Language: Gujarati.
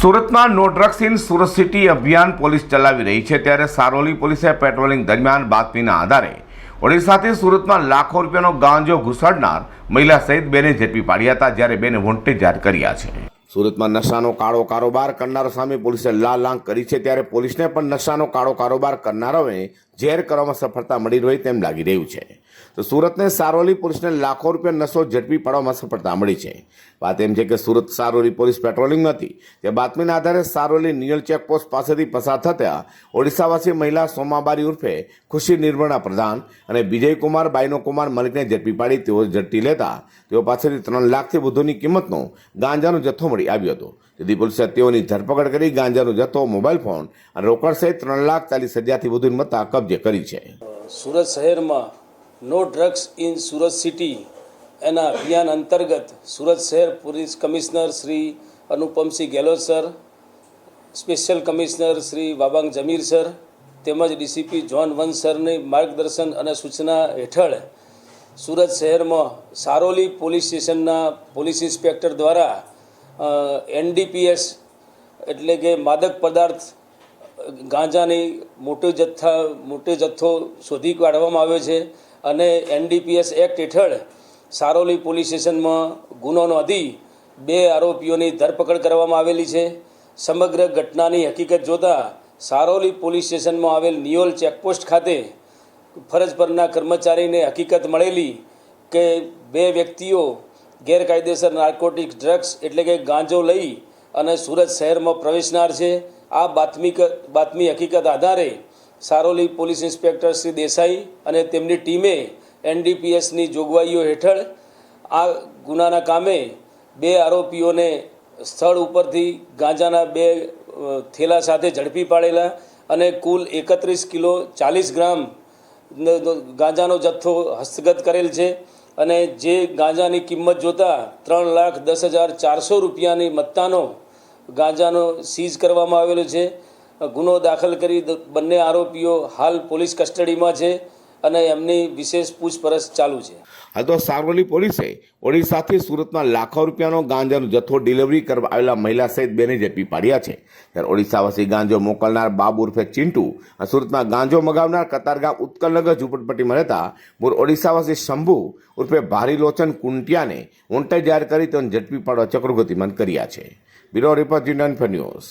સુરતમાં no drugs in Surat city અભિયાન પોલીસ ચલાવી રહી છે ત્યારે સારોલી પોલીસે પેટ્રોલિંગ દરમિયાન બાતમીના આધારે ઓડિશાથી સુરતમાં લાખો રૂપિયાનો ગાંજો ઘુસાડનાર મહિલા સહિત બેને ઝડપી પાડ્યા હતા, જ્યારે બેને વોન્ટેડ જાહેર કર્યા છે. સુરતમાં નશાનો કાળો કારોબાર કરનારો સામે પોલીસે લાલ લાંગ કરી છે ત્યારે પોલીસને પણ નશાનો કાળો કારોબાર કરનારાઓને ઝેર કરવામાં સફળતા મળી રહી તેમ લાગી રહ્યું છે. તો સુરતને સારોલી પોલીસને લાખો રૂપિયા નશો ઝડપી પાડવામાં સફળતા મળી છે. વાત એમ છે કે સુરત સારોલી પોલીસ પેટ્રોલિંગ હતી. તે બાતમીના આધારે સારોલી નિયલ ચેકપોસ્ટ પાસેથી પસાર થતા ઓડિશાવાસી મહિલા સોમાબારી ઉર્ફે ખુશી નિર્મળા પ્રધાન અને વિજયકુમાર બાઈનો કુમાર મલિકને ઝડપી પાડી તેઓ ઝડપી લેતા તેઓ પાસેથી ત્રણ લાખથી વધુની કિંમતનો ગાંજાનો જથ્થો મળી આવ્યો હતો. તેથી પોલીસે તેઓની ધરપકડ કરી ગાંજાનો જથ્થો, મોબાઈલ ફોન અને રોકડ સહિત ત્રણ લાખ ચાલીસ હજારથી વધુ મત્તા કબજે કરી છે. સુરત શહેરમાં no drugs in Surat city એના અભિયાન અંતર્ગત સુરત શહેર police commissioner Shri Anupamsinh Gehlot sir, special commissioner Shri Wabang Jamir sir તેમજ ડીસીપી જોન વન સરની માર્ગદર્શન અને સૂચના હેઠળ સુરત શહેરમાં સારોલી પોલીસ સ્ટેશનના પોલીસ ઇન્સ્પેક્ટર દ્વારા એનડીપીએસ એટલે કે માદક પદાર્થ, ગાંજાની મોટો જથ્થા, મોટો જથ્થો શોધી કાઢવામાં આવ્યો છે અને એનડીપીએસ એક્ટ હેઠળ સારોલી પોલીસ સ્ટેશનમાં ગુનો નોંધી બે આરોપીઓની ધરપકડ કરવામાં આવેલી છે. સમગ્ર ઘટનાની હકીકત જોતાં સારોલી પોલીસ સ્ટેશનમાં આવેલ નિયોલ ચેકપોસ્ટ ખાતે ફરજ પરના કર્મચારીને હકીકત મળેલી કે બે વ્યક્તિઓ ગેરકાયદેસર નાર્કોટિક ડ્રગ્સ એટલે કે ગાંજો લઈ અને સુરત શહેરમાં પ્રવેશનાર છે. આ બાતમી બાતમી હકીકત આધારે સારોલી પોલીસ ઇન્સ્પેક્ટર શ્રી દેસાઈ અને તેમની ટીમે એનડીપીએસની જોગવાઈઓ હેઠળ આ ગુનાના કામે બે આરોપીઓને સ્થળ ઉપરથી ગાંજાના બે થેલા સાથે ઝડપી પાડેલા અને કુલ એકત્રીસ કિલો ચાલીસ ગ્રામ ગાંજાનો જથ્થો હસ્તગત કરેલ છે. અને જે ગાંજાની કિંમત જોતાં ત્રણ લાખ દસ હજાર ચારસો રૂપિયાની મત્તાનો ગાંજાનો સીઝ કરવામાં આવેલો છે. ગુનો દાખલ કરી બંને આરોપીઓ હાલ પોલીસ કસ્ટડીમાં છે. અને એમની વિશેષ પૂછપરછ ચાલુ છે. હાલ તો સારોલી પોલીસે ઓડિશાથી સુરતમાં લાખો રૂપિયાનો ગાંજાનો જથ્થો ડિલિવરી કરવા આવેલા મહિલા સહિત બેને ઝડપી પાડ્યા છે. ત્યારે ઓડિશાવાસી ગાંજો મોકલનાર બાબુ ઉર્ફે ચિંટુ સુરતમાં ગાંજો મગાવનાર કતારગામ ઉત્કલનગર ઝુંપડપટ્ટીમાં રહેતા મૂળ ઓડિશાવાસી શંભુ ઉર્ફે ભારી લોચન કુંટિયાને વોન્ટેજ જાહેર કરી તેઓને ઝડપી પાડવા ચક્રો ગતિમાન કર્યા છે. Bureau report Union News.